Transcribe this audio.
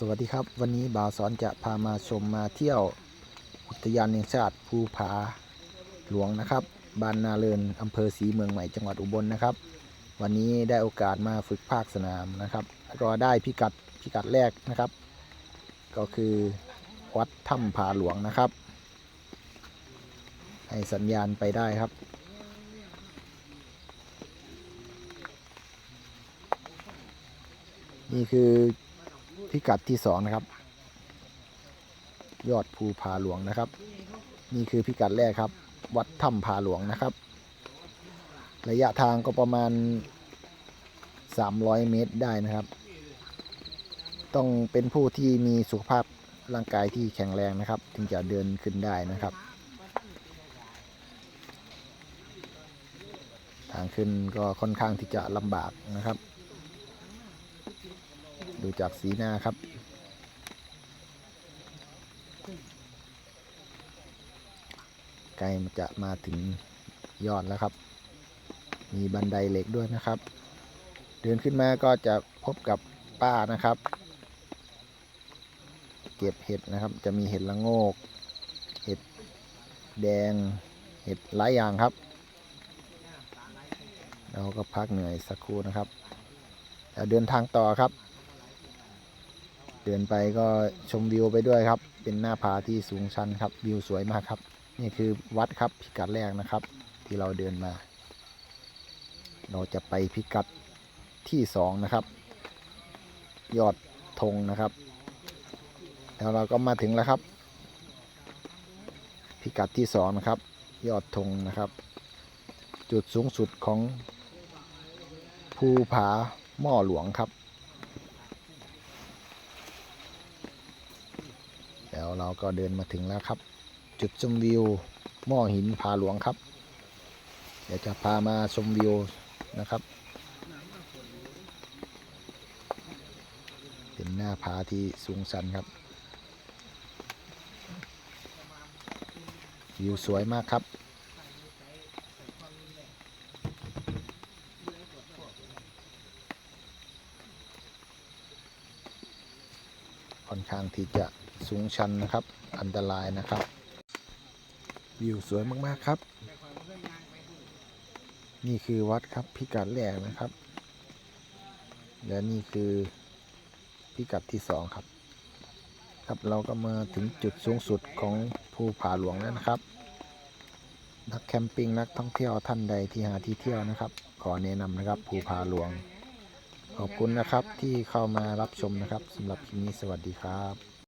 สวัสดีครับ วันนี้บ่าวสอนจะพามาชมมาเที่ยวอุทยานแห่งชาติภูผาหลวงนะครับบ้านนาเรินอำเภอศรีเมืองใหม่จังหวัดอุบลนะครับ วันนี้ได้โอกาสมาฝึกภาคสนามนะครับแล้วก็ได้พิกัดพิกัดแรกนะครับ ก็คือวัดถ้ำผาหลวงนะครับ ให้สัญญาณไปได้ครับนี่คือ พิกัดที่สองนะครับ ยอดภูผาหลวงนะครับ นี่คือพิกัดแรกครับ วัดถ้ำผาหลวงนะครับ ระยะทางก็ประมาณ 300 เมตรได้นะครับ ต้องเป็นผู้ที่มีสุขภาพร่างกายที่แข็งแรงนะครับ ถึงจะเดินขึ้นได้นะครับ ทางขึ้นก็ค่อนข้างที่จะลำบากนะครับ ดูจากสีหน้าครับใกล้มันจะมาถึงยอดแล้วครับ มีบันไดเหล็กด้วยนะครับ เดินขึ้นมาก็จะพบกับป้านะครับ เก็บเห็ดนะครับ จะมีเห็ดละโงก เห็ดแดง เห็ดหลายอย่างครับ เราก็พักเหนื่อยสักครู่นะครับแล้วเดินทางต่อครับ เดินไปก็ชมวิวไปด้วยครับ เป็นหน้าผาที่สูงชันครับ วิวสวยมากครับ นี่คือวัดครับพิกัดแรกนะครับ ที่เราเดินมา เราจะไปพิกัดที่สองนะครับ ยอดธงนะครับ แล้วเราก็มาถึงแล้วครับ พิกัดที่สองนะครับ ยอดธงนะครับ จุดสูงสุดของภูผาหม้อหลวงครับ แล้วเราก็เดินมาถึงแล้วครับ จุดชมวิวหม้อหินผาหลวงครับ เดี๋ยวจะพามาชมวิวนะครับ เป็นหน้าผาที่สูงชันครับ วิวสวยมากครับค่อนข้างที่จะ สูงชันนะครับ อันตรายนะครับ วิวสวยมากๆครับ นี่คือวัดครับพิกัดแรกนะครับ และนี่คือพิกัดที่สองครับ ครับเราก็มาถึงจุดสูงสุดของภูผาหลวงแล้วนะครับ นักแคมปิ้งนักท่องเที่ยวท่านใดที่หาที่เที่ยวนะครับ ขอแนะนำนะครับภูผาหลวงขอบคุณนะครับที่เข้ามารับชมนะครับสำหรับคลิปนี้สวัสดีครับ